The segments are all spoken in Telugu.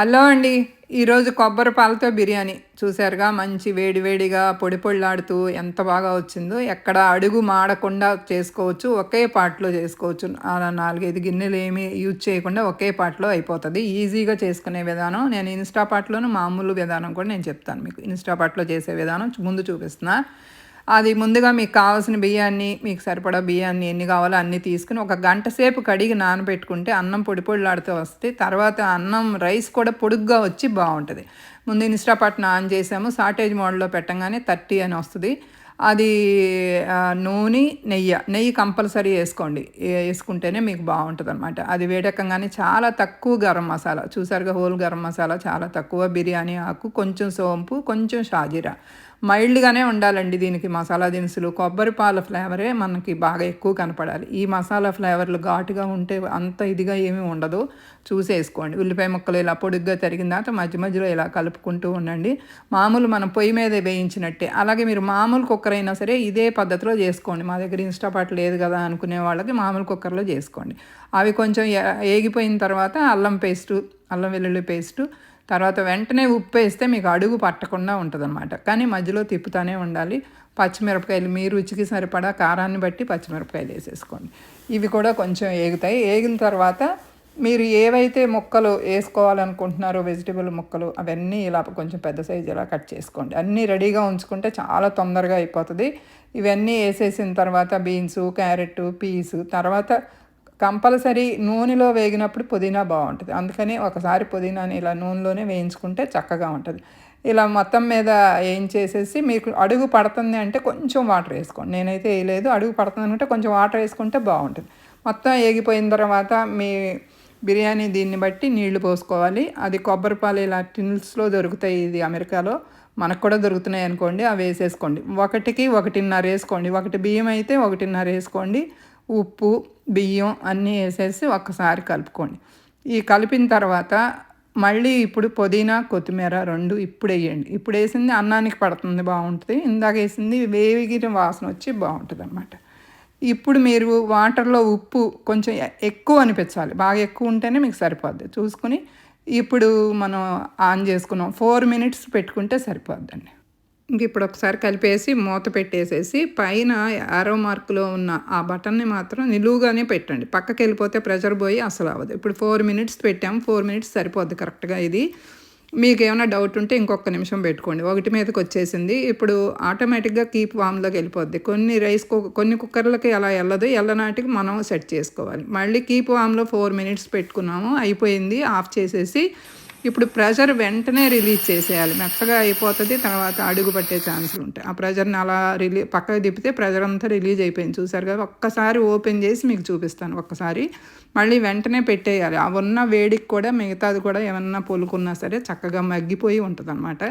హలో అండి. ఈరోజు కొబ్బరి పాలతో బిర్యానీ. చూసారుగా మంచి వేడివేడిగా పొడి పొడిలాడుతూ ఎంత బాగా వచ్చిందో. ఎక్కడ అడుగు మాడకుండా చేసుకోవచ్చు ఒకే పాటలో చేసుకోవచ్చు. అలా నాలుగైదు గిన్నెలు ఏమీ యూజ్ చేయకుండా ఒకే పాటలో అయిపోతుంది. ఈజీగా చేసుకునే విధానం నేను ఇన్స్టాపాట్లోనూ మామూలు విధానం కూడా నేను చెప్తాను మీకు. ఇన్స్టాపాట్లో చేసే విధానం ముందు చూపిస్తున్నా. అది ముందుగా మీకు కావాల్సిన బియ్యాన్ని మీకు సరిపడా బియ్యాన్ని ఎన్ని కావాలో అన్నీ తీసుకుని ఒక గంట సేపు కడిగి నానబెట్టుకుంటే అన్నం పొడి పొడిలాడుతూ వస్తే తర్వాత అన్నం రైస్ కూడా పొడుగ్గా వచ్చి బాగుంటుంది. ముందు ఇన్స్టాపాట్ని ఆన్ చేసాము షార్టేజ్ మోడ్లో పెట్టంగానే థర్టీ అని వస్తుంది. అది నూనె నెయ్యి నెయ్యి కంపల్సరీ వేసుకోండి. వేసుకుంటేనే మీకు బాగుంటుంది అనమాట అది వేడకంగానే చాలా తక్కువ గరం మసాలా చూసారుగా హోల్ గరం మసాలా చాలా తక్కువ బిర్యానీ ఆకు కొంచెం సోంపు కొంచెం షాజీరా. మైల్డ్గానే ఉండాలండి దీనికి మసాలా దినుసులు. కొబ్బరి పాల ఫ్లేవరే మనకి బాగా ఎక్కువ కనపడాలి. ఈ మసాలా ఫ్లేవర్లు ఘాటుగా ఉంటే అంత ఇదిగా ఏమీ ఉండదు. చూసేసుకోండి. ఉల్లిపాయ ముక్కలు ఇలా పొడుగ్గా తరిగిన తర్వాత మధ్య మధ్యలో ఇలా కలుపుకుంటూ ఉండండి. మామూలు మనం పొయ్యి మీద వేయించినట్టే. అలాగే మీరు మామూలు కుక్కర్ అయినా సరే ఇదే పద్ధతిలో చేసుకోండి. మా దగ్గర ఇన్స్టాపాట్ లేదు కదా అనుకునే వాళ్ళకి మామూలు కుక్కర్లో చేసుకోండి. అవి కొంచెం ఏగిపోయిన తర్వాత అల్లం పేస్టు అల్లం వెల్లుల్లి పేస్టు తర్వాత వెంటనే ఉప్పు వేస్తే మీకు అడుగు పట్టకుండా ఉంటుందన్నమాట. కానీ మధ్యలో తిప్పుతూనే ఉండాలి. పచ్చిమిరపకాయలు మీ రుచికి సరిపడా కారాన్ని బట్టి పచ్చిమిరపకాయలు వేసేసుకోండి. ఇవి కూడా కొంచెం ఏగుతాయి. ఏగిన తర్వాత మీరు ఏవైతే ముక్కలు వేసుకోవాలనుకుంటున్నారో వెజిటబుల్ ముక్కలు అవన్నీ ఇలా కొంచెం పెద్ద సైజు ఇలా కట్ చేసుకోండి. అన్నీ రెడీగా ఉంచుకుంటే చాలా తొందరగా అయిపోతుంది. ఇవన్నీ వేసేసిన తర్వాత బీన్స్ క్యారెట్ పీసు తర్వాత కంపల్సరీ నూనెలో వేగినప్పుడు పుదీనా బాగుంటుంది. అందుకని ఒకసారి పుదీనాని ఇలా నూనెలోనే వేయించుకుంటే చక్కగా ఉంటుంది. ఇలా మొత్తం మీద ఏం చేసేసి మీకు అడుగు పడుతుంది అంటే కొంచెం వాటర్ వేసుకోండి. నేనైతే వేయలేదు. అడుగు పడుతుంది అంటే కొంచెం వాటర్ వేసుకుంటే బాగుంటుంది. మొత్తం ఏగిపోయిన తర్వాత మీ బిర్యానీ దీన్ని బట్టి నీళ్ళు పోసుకోవాలి. అది కొబ్బరి పాలు ఇలా టిన్స్లో దొరుకుతాయి ఇది అమెరికాలో. మనకు కూడా దొరుకుతున్నాయి అనుకోండి. అవి వేసేసుకోండి. ఒకటికి ఒకటిన్నర వేసుకోండి. ఒకటి బియ్యం అయితే ఒకటిన్నర వేసుకోండి. ఉప్పు బియ్యం అన్నీ వేసేసి ఒక్కసారి కలుపుకోండి. ఈ కలిపిన తర్వాత మళ్ళీ ఇప్పుడు పుదీనా కొత్తిమీర రెండు ఇప్పుడు వేయండి. ఇప్పుడు వేసింది అన్నానికి పడుతుంది బాగుంటుంది. ఇందాక వేసింది వేగిన వాసన వచ్చి బాగుంటుంది అనమాట ఇప్పుడు మీరు వాటర్లో ఉప్పు కొంచెం ఎక్కువ అనిపించాలి. బాగా ఎక్కువ ఉంటేనే మీకు సరిపోద్ది. చూసుకుని ఇప్పుడు మనం ఆన్ చేసుకున్నాం. ఫోర్ మినిట్స్ పెట్టుకుంటే సరిపోద్దండి. ఇంక ఇప్పుడు ఒకసారి కలిపేసి మూత పెట్టేసేసి పైన ఆరో మార్కులో ఉన్న ఆ బటన్ని మాత్రం నిలువుగానే పెట్టండి. పక్కకి వెళ్ళిపోతే ప్రెషర్ పోయి అసలు అవ్వదు. ఇప్పుడు ఫోర్ మినిట్స్ పెట్టాము. ఫోర్ మినిట్స్ సరిపోద్ది కరెక్ట్గా ఇది. మీకు ఏమైనా డౌట్ ఉంటే ఇంకొక నిమిషం పెట్టుకోండి. ఒకటి మీదకి వచ్చేసింది. ఇప్పుడు ఆటోమేటిక్గా కీప్ వామ్లోకి వెళ్ళిపోద్ది. కొన్ని రైస్ కొన్ని కుక్కర్లకి అలా వెళ్ళదు. ఎల్లనాటికి మనం సెట్ చేసుకోవాలి. మళ్ళీ కీప్ వామ్లో ఫోర్ మినిట్స్ పెట్టుకున్నాము. అయిపోయింది. ఆఫ్ చేసేసి ఇప్పుడు ప్రెషర్ వెంటనే రిలీజ్ చేసేయాలి. మెత్తగా అయిపోతుంది తర్వాత అడుగు పట్టే ఛాన్సులు ఉంటాయి. ఆ ప్రెషర్ని అలా రిలీ పక్కకు తిప్పితే ప్రెషర్ అంతా రిలీజ్ అయిపోయింది. చూసారు కదా ఒక్కసారి ఓపెన్ చేసి మీకు చూపిస్తాను ఒక్కసారి. మళ్ళీ వెంటనే పెట్టేయాలి. ఆ ఉన్న వేడికి కూడా మిగతాది కూడా ఏమన్నా పొలుకున్నా సరే చక్కగా మగ్గిపోయి ఉంటుంది అనమాట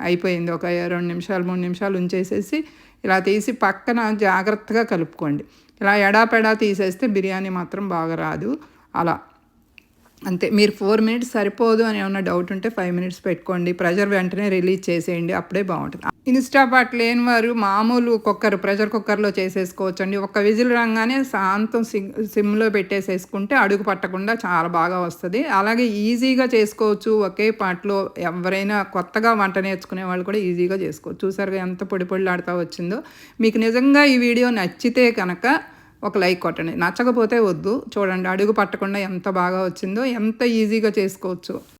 అయిపోయింది. ఒక రెండు నిమిషాలు మూడు నిమిషాలు ఉంచేసేసి ఇలా తీసి పక్కన జాగ్రత్తగా కలుపుకోండి. ఇలా ఎడాపెడా తీసేస్తే బిర్యానీ మాత్రం బాగా రాదు. అలా. అంతే. మీరు ఫోర్ మినిట్స్ సరిపోదు అని ఏమైనా డౌట్ ఉంటే ఫైవ్ మినిట్స్ పెట్టుకోండి. ప్రెషర్ వెంటనే రిలీజ్ చేసేయండి. అప్పుడే బాగుంటుంది. ఇన్స్టాపాట్ లేని వారు మామూలు కుక్కర్ ప్రెషర్ కుక్కర్లో చేసేసుకోవచ్చండి. ఒక విజిల్ రాగానే శాంతం సిమ్లో పెట్టేసేసుకుంటే అడుగు పట్టకుండా చాలా బాగా వస్తుంది. అలాగే ఈజీగా చేసుకోవచ్చు. ఒకే పాటలో ఎవరైనా కొత్తగా వంట నేర్చుకునే వాళ్ళు కూడా ఈజీగా చేసుకోవచ్చు. చూసారుగా ఎంత పొడి పొడిలాడుతూ వచ్చిందో. మీకు నిజంగా ఈ వీడియో నచ్చితే కనుక ఒక లైక్ కొట్టండి. నచ్చకపోతే వద్దు. చూడండి అడుగు పట్టకుండా ఎంత బాగా వచ్చిందో ఎంత ఈజీగా చేసుకోవచ్చు.